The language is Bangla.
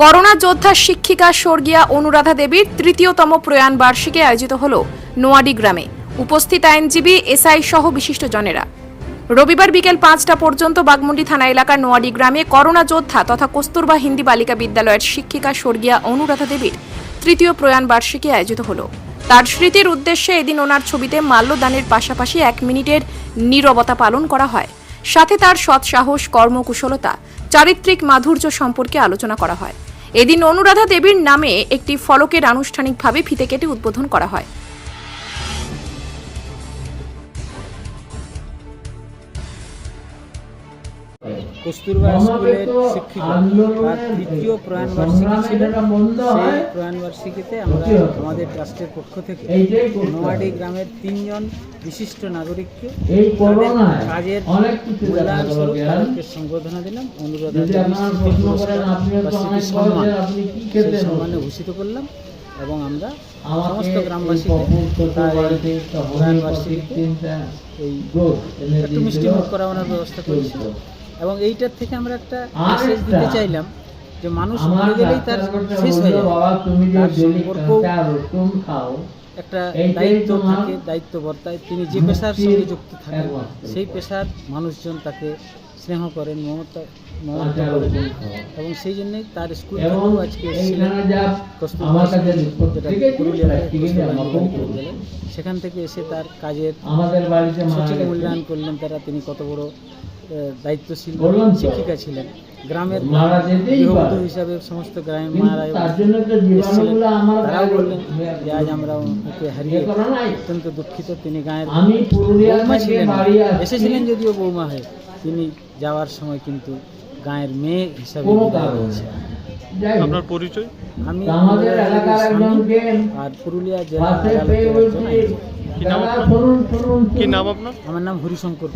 করোনা যোদ্ধা শিক্ষিকা স্বর্গীয়া অনুরাধা দেবীর তৃতীয়তম প্রয়াণ বার্ষিকী আয়োজিত হল নোয়াডি গ্রামে। উপস্থিত আইনজীবী, এসআই সহ বিশিষ্টজনেরা। রবিবার বিকেল পাঁচটা পর্যন্ত বাগমুন্ডি থানা এলাকার নোয়াডি গ্রামে করোনা যোদ্ধা তথা কস্তুরবা হিন্দি বালিকা বিদ্যালয়ের শিক্ষিকা স্বর্গীয়া অনুরাধা দেবীর তৃতীয় প্রয়াণ বার্ষিকী আয়োজিত হল। তার স্মৃতির উদ্দেশ্যে এদিন ওনার ছবিতে মাল্যদানের পাশাপাশি এক মিনিটের নীরবতা পালন করা হয়। সাথে তার সৎ সাহস, কর্মকুশলতা, চারিত্রিক মাধুর্য সম্পর্কে আলোচনা করা হয়। এদিন অনুরাধা দেবীর নামে একটি ফলকের আনুষ্ঠানিকভাবে ফিতে কেটে উদ্বোধন করা হয়। কস্তুরবা স্কুলের শিক্ষিকা। তার তৃতীয় প্রয়াণ বার্ষিকী ছিল। সেই প্রয়াণ বার্ষিকীতে আমরা আমাদের ট্রাস্টের পক্ষ থেকে নোয়াডি গ্রামের তিনজন বিশিষ্ট নাগরিককে তাদের কাজের মূল্যায়ন স্বরূপ তাদেরকে সংবর্ধনা দিলাম অনুরোধ আপনি কি খেতেন? সম্মানে ভূষিত করলাম এবং আমরা সমস্ত এই গ্রামবাসীকে এই একটু মিষ্টি মুখ করানোর ব্যবস্থা করেছি। এবং এইটার থেকে আমরা একটা মেসেজ দিতে চাইলাম যে মানুষ মরে গেলেই তার শেষ হয়ে যায় তুমি যে তার ডেলি সম্পর্ক চা খাও একটা দায়িত্ব থাকে দায়িত্ব বর্তায় তিনি যে পেশার সঙ্গে যুক্ত থাকেন সেই পেশার মানুষজন তাকে স্নেহ করেন মমতা মমতা করেন। এবং সেই জন্যই তার স্কুল থেকেও আজকে সেখান থেকে এসে তার কাজের সঠিক মূল্যায়ন করলেন তারা তিনি কত বড় দায়িত্বশীল শিক্ষিকা ছিলেন। গ্রামের মারা গৃহবধূ হিসাবে সমস্ত গ্রামের মারা তার জন্য তো জীবাণুগুলো আমার তারাও বললেন যে আজ আমরা ওকে হারিয়ে। অত্যন্ত দুঃখিত। তিনি গায়ের বৌমা ছিলেন এসেছিলেন যদিও বৌমা হয়ে। তিনি যাওয়ার সময় কিন্তু গায়ের মেয়ে হিসাবে বিদায় হোক, আপনার পরিচয়? আমি আমাদের এলাকার দেবীর আর পুরুলিয়া জেলা। কি নাম আপনার? আমার নাম হরিশঙ্কর